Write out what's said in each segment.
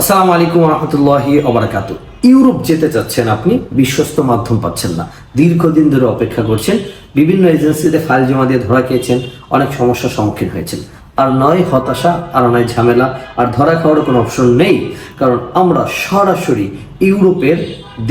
আসসালামু আলাইকুম রহমতুল্লাহি অবরাকাতু ইউরোপ যেতে চাচ্ছেন আপনি, বিশ্বস্ত মাধ্যম পাচ্ছেন না। দীর্ঘদিন ধরে অপেক্ষা করছেন, বিভিন্ন এজেন্সিতে ফাইল জমা দিয়ে ধরা খেয়েছেন, অনেক সমস্যার সম্মুখীন হয়েছেন। আর নয় হতাশা, আর নয় ঝামেলা। আর ধরা খাওয়ার কোনো অপশন নেই, কারণ আমরা সরাসরি ইউরোপের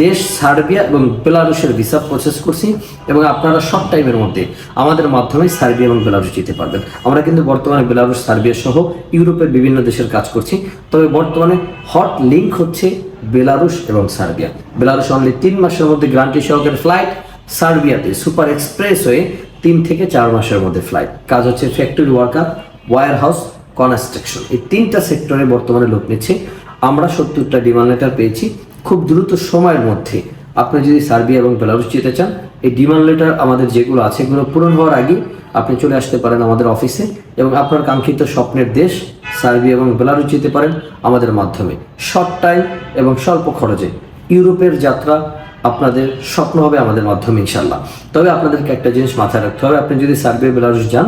দেশ সার্বিয়া এবং বেলারুশের ভিসা প্রসেস করছি এবং আপনারা সব টাইমের মধ্যে আমাদের মাধ্যমে সার্বিয়া এবং বেলারুশ যেতে পারবেন। আমরা কিন্তু বর্তমানে বেলারুশ, সার্বিয়া সহ ইউরোপের বিভিন্ন দেশের কাজ করছি। তবে বর্তমানে হট লিঙ্ক হচ্ছে বেলারুশ এবং সার্বিয়া। বেলারুশ অনলি তিন মাসের মধ্যে গ্রান্টি সহকারে ফ্লাইট সার্বিয়াতে সুপার এক্সপ্রেস হয়ে তিন থেকে চার মাসের মধ্যে ফ্লাইট কাজ হচ্ছে factory worker warehouse construction. এই তিনটা সেক্টরে বর্তমানে লোক নিচ্ছে। আমরা সত্তরটা ডিমান্ড লেটার পেয়েছি। খুব দ্রুত সময়ের মধ্যে আপনি যদি সার্বিয়া এবং বেলারুস যেতে চান, এই ডিমান্ড লেটার আমাদের যেগুলো আছে এগুলো পূরণ হওয়ার আগে আপনি চলে আসতে পারেন আমাদের অফিসে এবং আপনার কাঙ্ক্ষিত স্বপ্নের দেশ সার্বিয়া এবং বেলারুস যেতে পারেন আমাদের মাধ্যমে। শর্ট টাইম এবং স্বল্প খরচে। ইউরোপের যাত্রা আপনাদের স্বপ্ন হবে আমাদের মাধ্যমে ইনশাল্লাহ তবে আপনাদেরকে একটা জিনিস মাথায় রাখতে হবে। আপনি যদি সার্বিয়া বেলারুস যান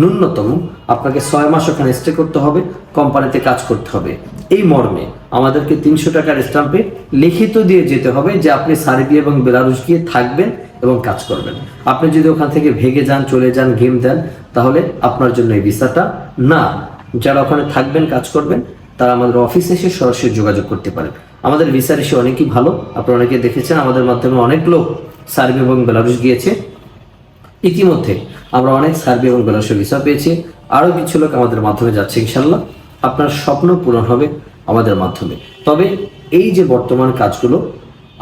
ন্যূনতম আপনাকে ছয় মাস ওখানে স্টে করতে হবে কোম্পানিতে কাজ করতে হবে। এই মর্মে আমাদেরকে তিনশো টাকার স্টাম্পে লিখিত দিয়ে যেতে হবে যে আপনি সার্বিয়া এবং বেলারুস গিয়ে থাকবেন এবং কাজ করবেন। আপনি যদি ওখান থেকে ভেগে যান, চলে যান গেম দেন, তাহলে আপনার জন্য এই ভিসাটা না। যারা ওখানে থাকবেন, কাজ করবেন, তারা আমাদের অফিসে এসে সরাসরি যোগাযোগ করতে পারেন আমাদের ভিসার এসে অনেকই ভালো। আপনারা অনেকে দেখেছেন, আমাদের মাধ্যমে অনেক লোক সার্বিয়া এবং বেলারুস গিয়েছে। ইতিমধ্যে আমরা অনেক সার্বিয়া এবং বেলারুশের ভিসা পেয়েছি। আরও কিছু লোক আমাদের মাধ্যমে যাচ্ছে ইনশাল্লাহ আপনার স্বপ্ন পূরণ হবে আমাদের মাধ্যমে। তবে এই যে বর্তমান কাজগুলো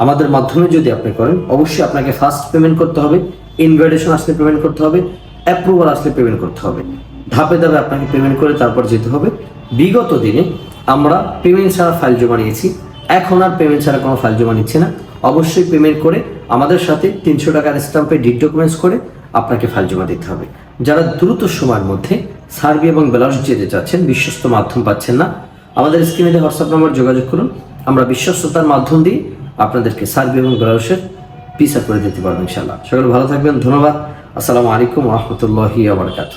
আমাদের মাধ্যমে যদি আপনি করেন, অবশ্যই আপনাকে ফার্স্ট পেমেন্ট করতে হবে ইনভাইটেশন আসলে পেমেন্ট করতে হবে অ্যাপ্রুভাল আসলে পেমেন্ট করতে হবে। ধাপে ধাপে আপনাকে পেমেন্ট করে তারপর যেতে হবে। বিগত দিনে আমরা পেমেন্ট ছাড়া ফাইল জমা নিয়েছি। এখন আর পেমেন্ট ছাড়া কোনো ফাইল জমা নিচ্ছে না। অবশ্যই পেমেন্ট করে আমাদের সাথে তিনশো টাকার স্ট্যাম্পে ডিট ডকুমেন্টস করে আপনাকে ফাইল জমা দিতে হবে। যারা দ্রুত সময়ের মধ্যে সার্বিয়া এবং বেলারুশ যেতে চাচ্ছেন, বিশ্বস্ত মাধ্যম পাচ্ছেন না, আমাদের স্ক্রিনে হোয়াটসঅ্যাপ নাম্বার যোগাযোগ করুন। আমরা বিশ্বস্ততার মাধ্যম দিয়ে আপনাদেরকে সার্বি এবং বেলারুশের পিসা করে দিতে পারব ইনশাল্লাহ সকলে ভালো থাকবেন, ধন্যবাদ। আসসালামু আলাইকুম রহমতুল্লাহি আবরকাত